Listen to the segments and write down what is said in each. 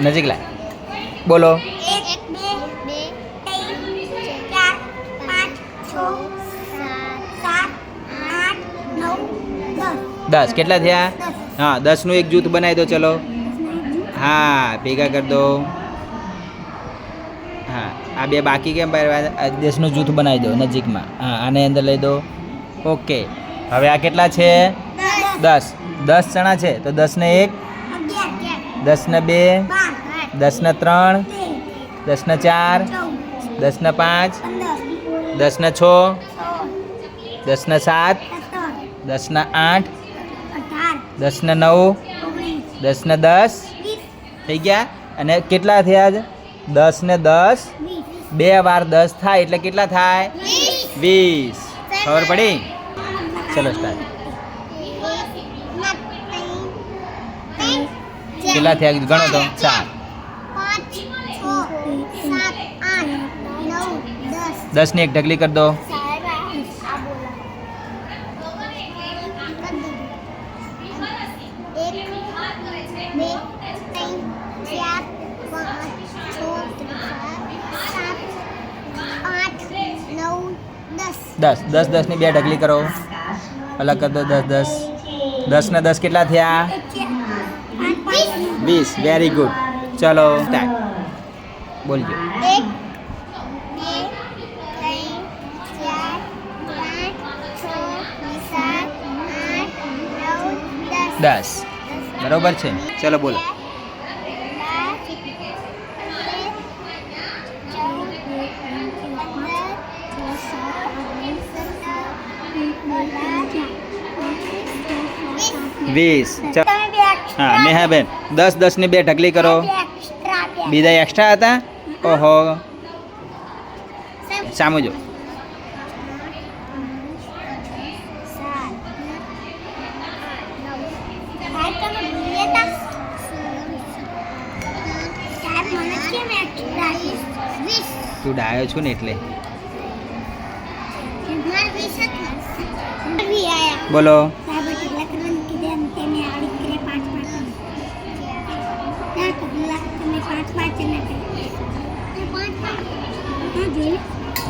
નજીક લાય. બોલો. દસ. કેટલા થયા? હા દસનું એક જૂથ બનાવી દો ચલો. હા ભેગા કરી દો. હા આ બે બાકી કેમ આ દસનું જૂથ બનાવી દો નજીકમાં. હા આને અંદર લઈ દો. ઓકે. હવે આ કેટલા છે? દસ. દસ. જણા છે તો દસને એક દસને બે દસને ત્રણ તેર દસને ચાર દસને પાંચ દસને છ દસના સાત દસના આઠ દસને નવ દસને દસ. થઈ ગયા? અને કેટલા થયા છે? દસ ને દસ. બે વાર દસ થાય એટલે કેટલા થાય? વીસ. વીસ ખબર પડી? ચલો સ્ટાર્ટ કેટલા થયા? ગણો તો. ચાર પાંચ છ સાત આઠ નવ દસ દસની એક ઢગલી કરી દો દસ દસ દસની બે ઢગલી કરો અલગ કરી દો દસ દસ દસ ને દસ કેટલા થયા વીસ વેરી ગુડ ચલો સ્ટાર્ટ બોલજો. એક બે ત્રણ ચાર પાંચ છ સાત આઠ નવ દસ. બરોબર છે. ચલો બોલો. વીસ. હા નેહાબેન દસ દસની બે ઢગલી કરો. બીજા એક્સ્ટ્રા હતા? ઓહો. સામું જો. તું ડાયો છું ને એટલે. બોલો.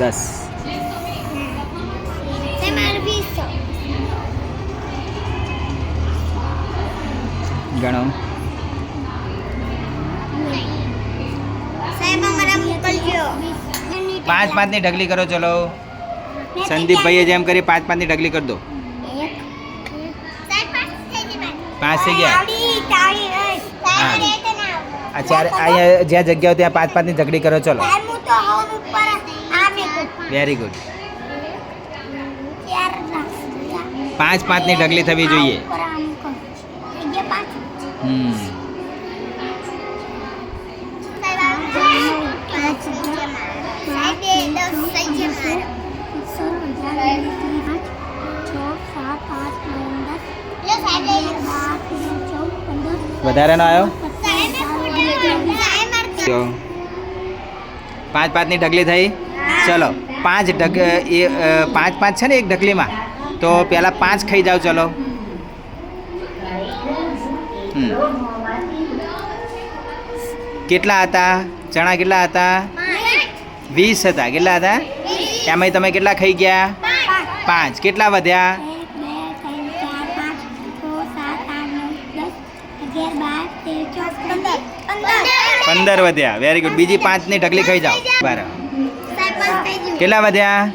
દસ. ગણો. પાંચ પાંચની ઢગલી કરો ચલો. સંદીપભાઈએ જેમ કરી પાંચ પાંચની ઢગલી કરી દો. પાંચ થઈ ગયા? હા. ચાર અહીંયા જ્યાં જગ્યાઓ ત્યાં પાંચ પાંચની ઢગલી કરો ચલો. વેરી ગુડ પાંચ પાંચની ઢગલી થવી જોઈએ હમ વધારેનો આવ્યો તો પાંચ પાંચની ઢગલી થઈ. ચલો, પાંચ ઢગ એ પાંચ પાંચ છે ને એક ઢગલીમાં? તો પહેલાં પાંચ ખાઈ જાઓ, ચલો. કેટલા હતા? ચણા કેટલા હતા? વીસ હતા. કેટલા હતા? એમાંય તમે કેટલા ખાઈ ગયા? પાંચ. કેટલા વધ્યા? પંદર. વધ્યા. વેરી ગુડ બીજી પાંચની ઢગલી ખાઈ જાઓ. બરાબર. કેટલા વધ્યા?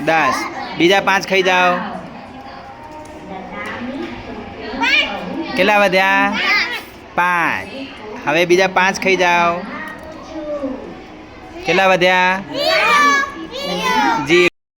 દસ. બીજા પાંચ ખાઈ જાઓ. કેટલા વધ્યા? પાંચ. હવે બીજા પાંચ ખાઈ જાઓ. કેટલા વધ્યા?